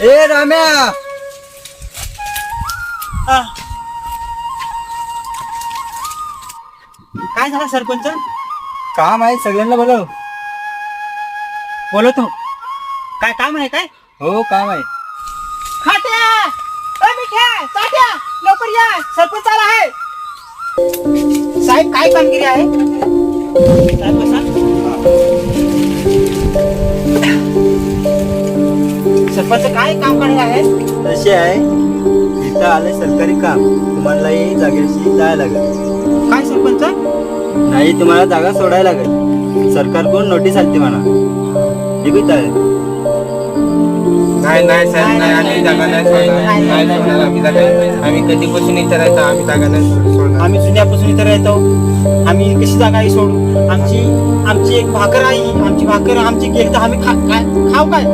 ए राम्या. काय झालं सरपंच? काम आहे सगळ्यांना बोलव. बोलवतो. काय काम आहे काय? हो काम आहे. खाट्या अ, मिठ्या चाट्या लवकर या. सरपंच आला आहे. साहेब काय कामगिरी आहे? साहेब बसा. सरपंच काय काम करणार आहे तसे आहे. इथं आले सरकारी काम. तुम्हालाही जागेशी जायला लागेल. काय सरपंच? नाही तुम्हाला जागा सोडायला लागेल. सरकारकडून नोटीस आली म्हणा. हे बी चालेल नाही नाही साहेब नाही आम्ही जागा नाही सोडणार. नाही सोडणार. आम्ही जागा आम्ही कधीपासून इथे राहतो आम्ही जागा नाही सोड- सोडणार. आम्ही जुन्यापासून इथे राहतो. आम्ही कशी जागा ही सोडू आमची आमची एक भाकर आहे आमची भाकर आमची गेली तर आम्ही खा काय खाऊ काय?